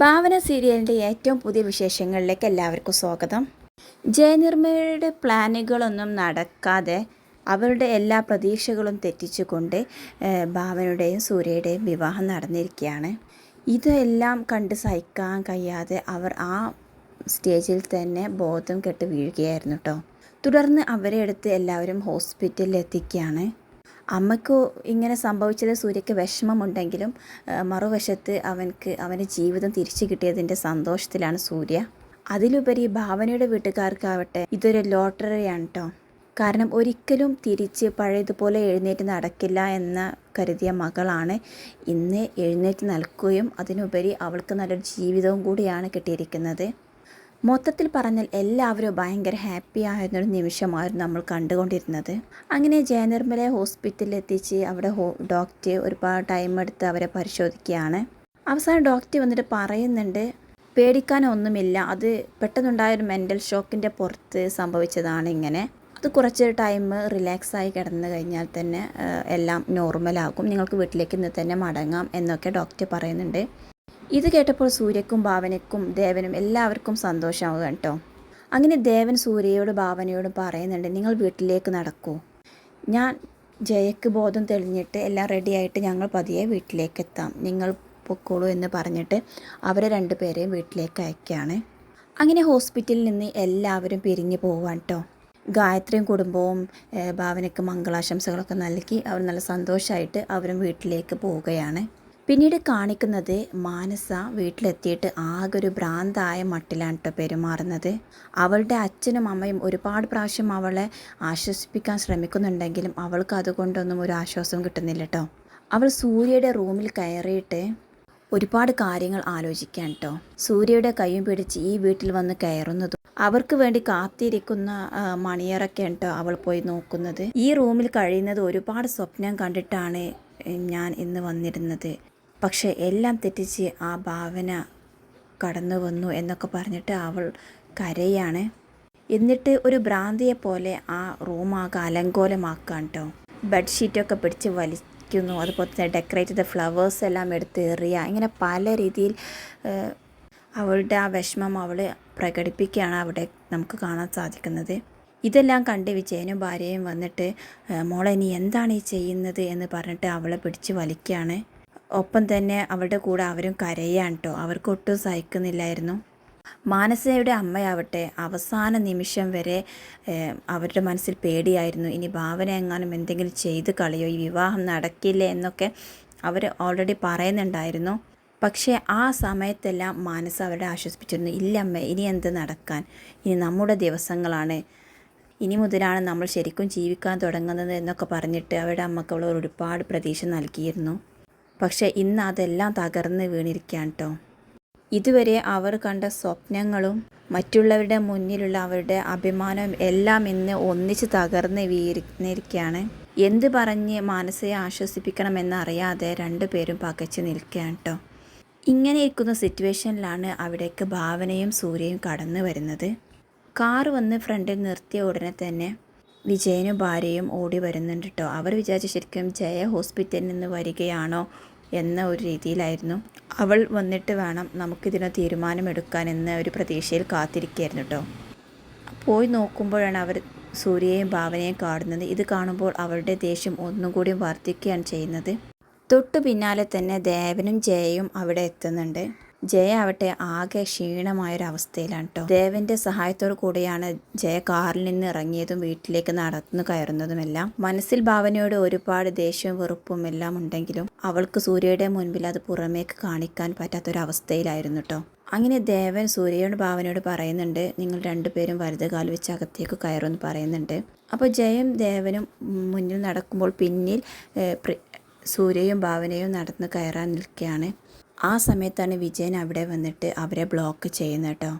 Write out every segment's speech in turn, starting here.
ഭാവന സീരിയലിന്റെ ഏറ്റവും പുതിയ വിശേഷങ്ങളിലേക്ക് എല്ലാവർക്കും സ്വാഗതം. ജയനിർമ്മയുടെ പ്ലാനുകളൊന്നും നടക്കാതെ അവരുടെ എല്ലാ പ്രതീക്ഷകളും തെറ്റിച്ചുകൊണ്ട് കൊണ്ട് ഭാവനയുടെയും സൂര്യയുടെയും വിവാഹം നടന്നിരിക്കുകയാണ്. ഇതെല്ലാം കണ്ട് സഹിക്കാൻ കഴിയാതെ അവർ ആ സ്റ്റേജിൽ തന്നെ ബോധം കെട്ട് വീഴുകയായിരുന്നു കേട്ടോ തുടർന്ന് അവരെ എടുത്ത് എല്ലാവരും ഹോസ്പിറ്റലിൽ എത്തിക്കുകയാണ് അമ്മയ്ക്ക് ഇങ്ങനെ സംഭവിച്ചത് സൂര്യയ്ക്ക് വിഷമമുണ്ടെങ്കിലും മറുവശത്ത് അവൻക്ക് അവന്റെ ജീവിതം തിരിച്ചു കിട്ടിയതിന്റെ സന്തോഷത്തിലാണ് സൂര്യ. അതിലുപരി ഭാവനയുടെ വീട്ടുകാർക്കാവട്ടെ ഇതൊരു ലോട്ടറിയാണ് കേട്ടോ കാരണം ഒരിക്കലും തിരിച്ച് പഴയതുപോലെ എഴുന്നേറ്റ് നടക്കില്ല എന്ന കരുതിയ മകളാണ് ഇന്ന് എഴുന്നേറ്റ് നിൽക്കുകയും അതിനുപരി അവൾക്ക് നല്ലൊരു ജീവിതവും കൂടിയാണ് കിട്ടിയിരിക്കുന്നത്. മൊത്തത്തിൽ പറഞ്ഞാൽ എല്ലാവരും ഭയങ്കര ഹാപ്പി ആയിരുന്നൊരു നിമിഷമായിരുന്നു നമ്മൾ കണ്ടുകൊണ്ടിരുന്നത്. അങ്ങനെ ജയനിർമ്മലെ ഹോസ്പിറ്റലിൽ എത്തിച്ച് അവിടെ ഹോ ഡോക്ടർ ഒരുപാട് ടൈം എടുത്ത് അവരെ പരിശോധിക്കുകയാണ്. അവസാനം ഡോക്ടർ വന്നിട്ട് പറയുന്നുണ്ട് പേടിക്കാനൊന്നുമില്ല അത് പെട്ടെന്നുണ്ടായൊരു മെന്റൽ ഷോക്കിന്റെ പുറത്ത് സംഭവിച്ചതാണ് ഇങ്ങനെ. അത് കുറച്ച് ടൈം റിലാക്സായി കിടന്നു കഴിഞ്ഞാൽ തന്നെ എല്ലാം നോർമലാകും നിങ്ങൾക്ക് വീട്ടിലേക്ക് ഇന്ന് തന്നെ മടങ്ങാം എന്നൊക്കെ ഡോക്ടർ പറയുന്നുണ്ട്. ഇത് കേട്ടപ്പോൾ സൂര്യക്കും ഭാവനയ്ക്കും ദേവനും എല്ലാവർക്കും സന്തോഷമാവുക കേട്ടോ. അങ്ങനെ ദേവൻ സൂര്യയോട് ഭാവനയോടും പറയുന്നുണ്ട് നിങ്ങൾ വീട്ടിലേക്ക് നടക്കൂ. ഞാൻ ജയക്ക് ബോധം തെളിഞ്ഞിട്ട് എല്ലാം റെഡിയായിട്ട് ഞങ്ങൾ പതിയെ വീട്ടിലേക്ക് എത്താം നിങ്ങൾ പൊക്കോളൂ എന്ന് പറഞ്ഞിട്ട് അവരെ രണ്ടുപേരെയും വീട്ടിലേക്ക് അയക്കുകയാണ്. അങ്ങനെ ഹോസ്പിറ്റലിൽ നിന്ന് എല്ലാവരും പിരിഞ്ഞു പോവാൻ കേട്ടോ. ഗായത്രിയും കുടുംബവും ഭാവനയ്ക്ക് മംഗളാശംസകളൊക്കെ നൽകി അവർ നല്ല സന്തോഷമായിട്ട് അവരും വീട്ടിലേക്ക് പോവുകയാണ്. പിന്നീട് കാണിക്കുന്നത് മാനസ വീട്ടിലെത്തിയിട്ട് ആകെ ഒരു ഭ്രാന്തായ മട്ടിലാണ് കേട്ടോ പെരുമാറുന്നത്. അവളുടെ അച്ഛനും അമ്മയും ഒരുപാട് പ്രാവശ്യം അവളെ ആശ്വസിപ്പിക്കാൻ ശ്രമിക്കുന്നുണ്ടെങ്കിലും അവൾക്ക് അതുകൊണ്ടൊന്നും ഒരു ആശ്വാസം കിട്ടുന്നില്ല കേട്ടോ അവൾ സൂര്യയുടെ റൂമിൽ കയറിയിട്ട് ഒരുപാട് കാര്യങ്ങൾ ആലോചിക്കാൻ കേട്ടോ സൂര്യയുടെ കൈയും പിടിച്ച് ഈ വീട്ടിൽ വന്ന് കയറുന്നതും അവർക്ക് വേണ്ടി കാത്തിരിക്കുന്ന മണിയറൊക്കെ കേട്ടോ അവൾ പോയി നോക്കുന്നത്. ഈ റൂമിൽ കഴിയുന്നത് ഒരുപാട് സ്വപ്നം കണ്ടിട്ടാണ് ഞാൻ ഇന്ന് വന്നിരുന്നത്. പക്ഷേ എല്ലാം തെറ്റിച്ച് ആ ഭാവന കടന്നു വന്നു എന്നൊക്കെ പറഞ്ഞിട്ട് അവൾ കരയാണ്. എന്നിട്ട് ഒരു ഭ്രാന്തിയെ പോലെ ആ റൂമാകെ അലങ്കോലമാക്കാൻ കേട്ടോ ബെഡ്ഷീറ്റൊക്കെ പിടിച്ച് വലിക്കുന്നു. അതുപോലെ തന്നെ ഡെക്കറേറ്റ് ചെയ്ത ഫ്ലവേഴ്സ് എല്ലാം എടുത്ത് എറിയുക ഇങ്ങനെ പല രീതിയിൽ അവളുടെ ആ വിഷമം അവൾ പ്രകടിപ്പിക്കുകയാണ് അവിടെ നമുക്ക് കാണാൻ സാധിക്കുന്നത്. ഇതെല്ലാം കണ്ട് വിജയനും ഭാര്യയും വന്നിട്ട് മോളെ നീ എന്താണ് ഈ ചെയ്യുന്നത് എന്ന് പറഞ്ഞിട്ട് അവളെ പിടിച്ച് വലിക്കുകയാണ്. ഒപ്പം തന്നെ അവരുടെ കൂടെ അവരും കരയാണ് കേട്ടോ. അവർക്ക് ഒട്ടും സഹിക്കുന്നില്ലായിരുന്നു. മാനസയുടെ അമ്മയാവട്ടെ അവസാന നിമിഷം വരെ അവരുടെ മനസ്സിൽ പേടിയായിരുന്നു. ഇനി ഭാവന എങ്ങാനും എന്തെങ്കിലും ചെയ്ത് കളിയോ? ഈ വിവാഹം നടക്കില്ല എന്നൊക്കെ അവർ ഓൾറെഡി പറയുന്നുണ്ടായിരുന്നു. പക്ഷേ ആ സമയത്തെല്ലാം മാനസ് അവരുടെ ആശ്വസിപ്പിച്ചിരുന്നു. ഇല്ല അമ്മ ഇനി എന്ത് നടക്കാൻ? ഇനി നമ്മുടെ ദിവസങ്ങളാണ്. ഇനി മുതലാണ് നമ്മൾ ശരിക്കും ജീവിക്കാൻ തുടങ്ങുന്നത് എന്നൊക്കെ പറഞ്ഞിട്ട് അവരുടെ അമ്മയ്ക്ക് ഒരുപാട് പ്രതീക്ഷ നൽകിയിരുന്നു. പക്ഷേ ഇന്ന് അതെല്ലാം തകർന്ന് വീണിരിക്കുകയാണ് കേട്ടോ ഇതുവരെ അവർ കണ്ട സ്വപ്നങ്ങളും മറ്റുള്ളവരുടെ മുന്നിലുള്ള അവരുടെ അഭിമാനവും എല്ലാം ഇന്ന് ഒന്നിച്ച് തകർന്ന് വീണിരിക്കുകയാണ്. എന്ത് പറഞ്ഞ് മാനസയെ ആശ്വസിപ്പിക്കണമെന്നറിയാതെ രണ്ടുപേരും പകച്ചു നിൽക്കുകയാണ് കേട്ടോ ഇങ്ങനെ ഇരിക്കുന്ന സിറ്റുവേഷനിലാണ് അവിടേക്ക് ഭാവനയും സൂര്യയും കടന്നു വരുന്നത് കാർ വന്ന് ഫ്രണ്ടിൽ നിർത്തിയ ഉടനെ തന്നെ വിജയനും ഭാര്യയും ഓടി വരുന്നുണ്ട് കേട്ടോ അവർ വിചാരിച്ച ശരിക്കും ജയ ഹോസ്പിറ്റലിൽ നിന്ന് വരികയാണോ എന്ന ഒരു രീതിയിലായിരുന്നു. അവൾ വന്നിട്ട് വേണം നമുക്കിതിന് തീരുമാനമെടുക്കാൻ എന്ന ഒരു പ്രതീക്ഷയിൽ കാത്തിരിക്കുകയായിരുന്നു കേട്ടോ പോയി നോക്കുമ്പോഴാണ് അവർ സൂര്യയും ഭാവനയും കാണുന്നത്. ഇത് കാണുമ്പോൾ അവളുടെ ദേഷ്യം ഒന്നും കൂടി വർദ്ധിക്കുകയാണ് ചെയ്യുന്നത്. തൊട്ടു പിന്നാലെ തന്നെ ദേവനും ജയയും അവിടെ എത്തുന്നുണ്ട്. ജയ ആവട്ടെ ആകെ ക്ഷീണമായൊരവസ്ഥയിലാണ് കേട്ടോ ദേവന്റെ സഹായത്തോടു കൂടിയാണ് ജയ കാറിൽ നിന്ന് ഇറങ്ങിയതും വീട്ടിലേക്ക് നടന്നു കയറുന്നതുമെല്ലാം. മനസ്സിൽ ഭാവനയോട് ഒരുപാട് ദേഷ്യവും വെറുപ്പും എല്ലാം ഉണ്ടെങ്കിലും അവൾക്ക് സൂര്യയുടെ മുൻപിൽ അത് പുറമേക്ക് കാണിക്കാൻ പറ്റാത്തൊരവസ്ഥയിലായിരുന്നു കേട്ടോ അങ്ങനെ ദേവൻ സൂര്യയോട് ഭാവനയോട് പറയുന്നുണ്ട് നിങ്ങൾ രണ്ടുപേരും വലതുകാൽ വെച്ച് അകത്തേക്ക് കയറുമെന്ന് പറയുന്നുണ്ട്. അപ്പോൾ ജയം ദേവനും മുന്നിൽ നടക്കുമ്പോൾ പിന്നിൽ സൂര്യയും ഭാവനയും നടന്ന് കയറാൻ നിൽക്കുകയാണ്. ആ സമയത്താണ് വിജയൻ അവിടെ വന്നിട്ട് അവരെ ബ്ലോക്ക് ചെയ്യുന്നത് കേട്ടോ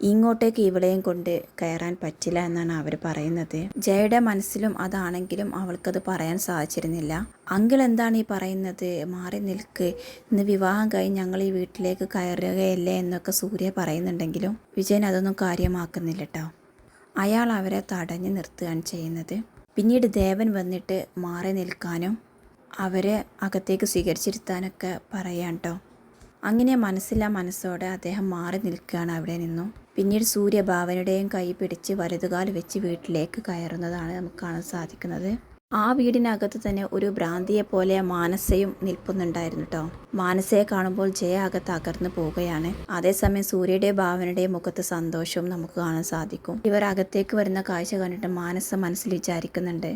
ഇങ്ങോട്ടേക്ക് ഇവളെയും കൊണ്ട് കയറാൻ പറ്റില്ല എന്നാണ് അവർ പറയുന്നത്. ജയയുടെ മനസ്സിലും അതാണെങ്കിലും അവൾക്കത് പറയാൻ സാധിച്ചിരുന്നില്ല. അങ്കിൾ എന്താണ് ഈ പറയുന്നത്? മാറി നിൽക്ക്. ഇന്ന് വിവാഹം കഴിഞ്ഞ് ഞങ്ങൾ ഈ വീട്ടിലേക്ക് കയറുകയല്ലേ എന്നൊക്കെ സൂര്യ പറയുന്നുണ്ടെങ്കിലും വിജയൻ അതൊന്നും കാര്യമാക്കുന്നില്ല കേട്ടോ അയാൾ അവരെ തടഞ്ഞു നിർത്തുകയാണ് ചെയ്യുന്നത്. പിന്നീട് ദേവൻ വന്നിട്ട് മാറി നിൽക്കാനും അവരെ അകത്തേക്ക് സ്വീകരിച്ചിരുത്താനൊക്കെ പറയാം കേട്ടോ അങ്ങനെ മനസ്സില്ലാ മനസ്സോടെ അദ്ദേഹം മാറി നിൽക്കുകയാണ് അവിടെ നിന്നും. പിന്നീട് സൂര്യ ഭാവനയുടെയും കൈ പിടിച്ച് വലതുകാൽ വെച്ച് വീട്ടിലേക്ക് കയറുന്നതാണ് നമുക്ക് കാണാൻ സാധിക്കുന്നത്. ആ വീടിനകത്ത് തന്നെ ഒരു ഭ്രാന്തിയെ പോലെ മാനസയും നിൽപ്പുന്നുണ്ടായിരുന്നു കേട്ടോ മാനസയെ കാണുമ്പോൾ ജയ ആകെ തകർന്നു പോവുകയാണ്. അതേസമയം സൂര്യയുടെ ഭാവനയുടെയും മുഖത്ത് സന്തോഷവും നമുക്ക് കാണാൻ സാധിക്കും. ഇവർ അകത്തേക്ക് വരുന്ന കാഴ്ച കണ്ടിട്ട് മാനസ മനസ്സിൽ വിചാരിക്കുന്നുണ്ട്.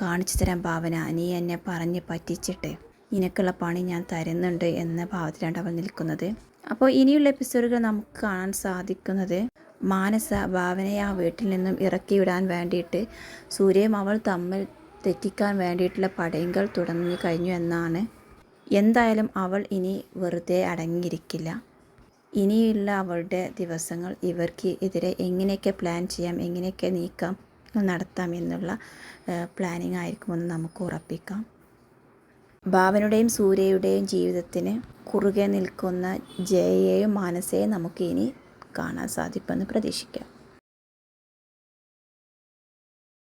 കാണിച്ചു തരാൻ ഭാവന നീ എന്നെ പറഞ്ഞ് പറ്റിച്ചിട്ട്. നിനക്കുള്ള പണി ഞാൻ തരുന്നുണ്ട് എന്ന ഭാവത്തിലാണ് അവൾ നിൽക്കുന്നത്. അപ്പോൾ ഇനിയുള്ള എപ്പിസോഡുകൾ നമുക്ക് കാണാൻ സാധിക്കുന്നത് മാനസ ഭാവനയെ ആ വീട്ടിൽ നിന്നും ഇറക്കി വിടാൻ വേണ്ടിയിട്ട് സൂര്യയും അവൾ തമ്മിൽ തെറ്റിക്കാൻ വേണ്ടിയിട്ടുള്ള പടയങ്ങൾ തുടങ്ങി കഴിഞ്ഞു എന്നാണ്. എന്തായാലും അവൾ ഇനി വെറുതെ അടങ്ങിയിരിക്കില്ല. ഇനിയുള്ള അവളുടെ ദിവസങ്ങൾ ഇവർക്ക് എതിരെ എങ്ങനെയൊക്കെ പ്ലാൻ ചെയ്യാം എങ്ങനെയൊക്കെ നീക്കം നടത്താം എന്നുള്ള പ്ലാനിങ് ആയിരിക്കുമെന്ന് നമുക്ക് ഉറപ്പിക്കാം. ഭാവനുടെയും സൂര്യയുടെയും ജീവിതത്തിന് കുറുകെ നിൽക്കുന്ന ജയയെയും മാനസയെയും നമുക്ക് ഇനി കാണാൻ സാധിക്കുമെന്ന് പ്രതീക്ഷിക്കാം.